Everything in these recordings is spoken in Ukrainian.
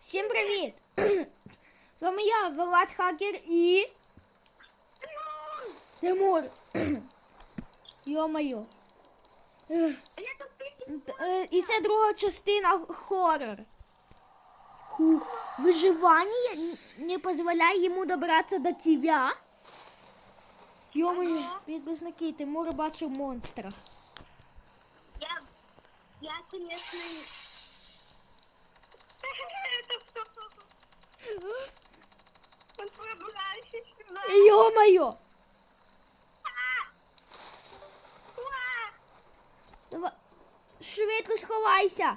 Всім привіт! З вами я, Влад Хакер і. Тимур. Йо-моє. Е, І це друга частина хоррор. Ху. Виживання не дозволяє йому добратися до тебе. Йо-моє, підписники, Тимур бачив монстра. Я, я, конечно, Уа! Давай. Швидко сховайся.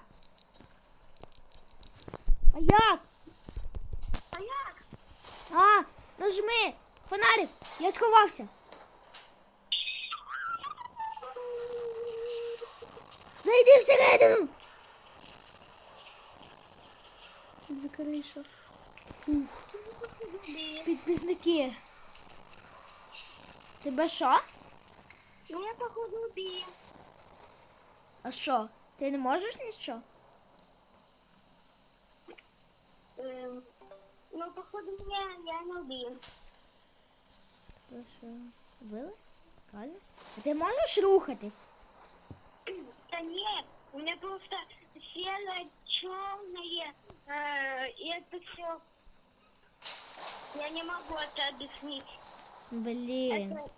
А як? А як? А, нажми. Фонарик, я сховався. Зайди всередину. Закрий що. Ух, Підписники. Тебе що? Ну, я, походу, убил. А що? Ти не можеш нічого? Эм, ну, походу, меня я не убил. Ти що? Вбили? Правильно? А ти можеш рухатись? Да нет, у меня просто серое, черное, и это все... Я не могу это объяснить. Блін. Это,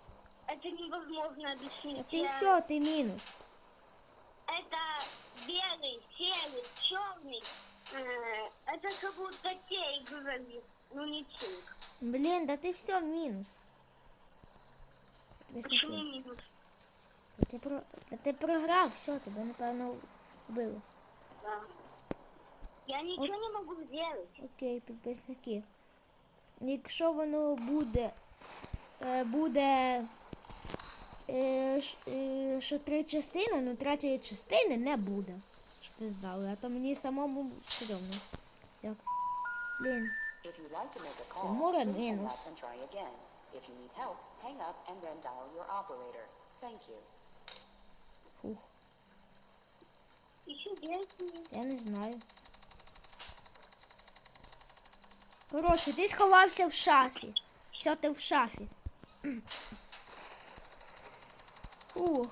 это невозможно объяснить. Ти Я- все, ти мінус. Это белый, серый, черный. Э, Это как будто те играли. Ну не те. Блін, да ти все мінус. Почему Підписники. минус? Та Ти, про... Та ти програв, все, тебе напевно вбило. Да. Я ничего не могу сделать. Окей, підписники. Якщо воно буде, е, буде е, е, що три частини, ну третьої частини не буде. Щоб ви знали, а то мені самому стрьомно. Як? Блін. Hang мінус. up and try again. Коротше, ти сховався в шафі. Все, ти в шафі. Ух.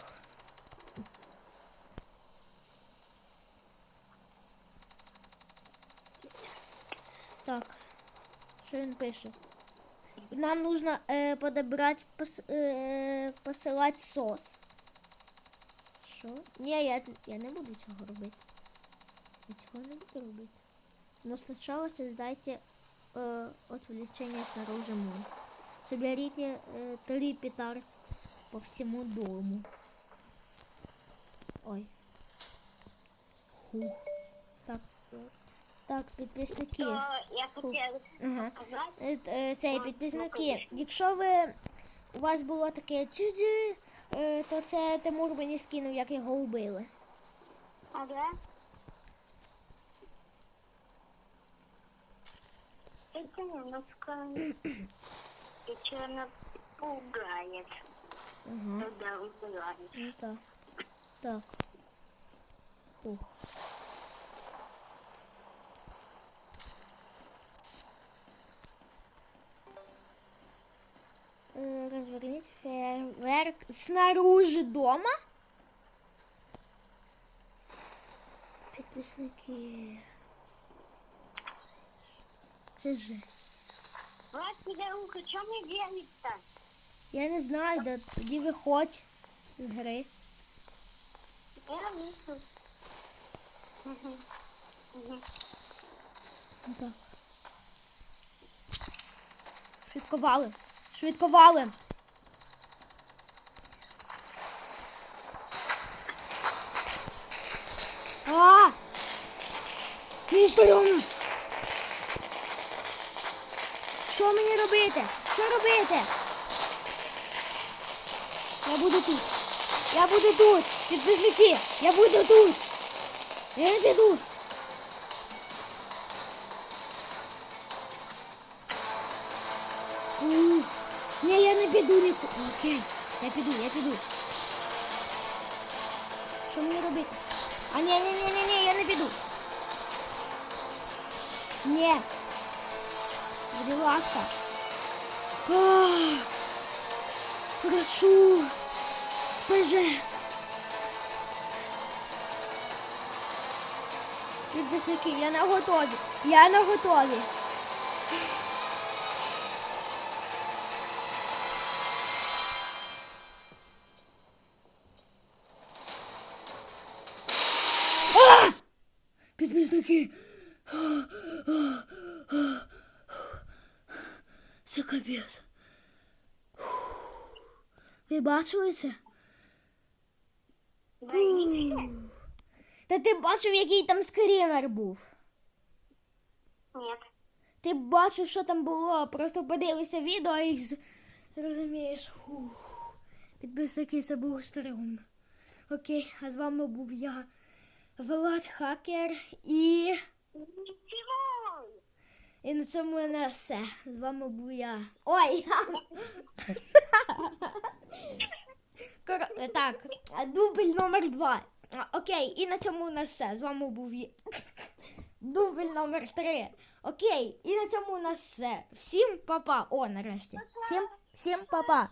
Так, що він пише? Нам нужно э, подобрать, пос, э, посилати сос. Що? Ні, я, я не буду цього робити. Я цього не буду робити. Но сначала создайте э, отвлечение снаружи монстра. Соберите э, три петард по всему дому. Ой. Фух. Так, э, так, підписники. Что я хотела Ага. сказать. Е, е, Цей підписники. Якщо ви у вас було таке чуджі, то це Тимур мені скинув, як його вбили. Ага. Это немножко... Это она пугает, Ага. когда убиваешь. Ну так. Так. Фух. Э, Разверните фейерверк снаружи дома. Підписники. Це же. Я не знаю, да тоді виходь з гри. Я. Мгм. Мгм. Ну так. Швидковали. Швидковали. А! Містер! Що робити? Що робити? Я буду тут. Я буду тут. Підписники. Я буду тут. Я не піду. Ні, я не піду нікуди. Окей, я піду, я піду. Що мені робити? А ні, ні, ні, ні, ні, я не піду. Ні. Будь ласка. А, Прошу. Боже. Підписники, я на готові. Я на готові. Підписники. Це капець. Ви бачили це? Та ти бачив, який там скрімер був. Нет. Ти бачив, що там було. Просто подивися відео і зрозумієш. Фух. Підписники, це було стрьомно. Окей, а з вами був я, Влад Хакер, і. І на цьому у нас все. З вами був я. Ой! я- Так, дубль номер два. Окей, і на цьому у нас все. З вами був я. Дубль номер три. Окей, і на цьому у нас все. Всім па-па. О, нарешті. Всім, всім па-па.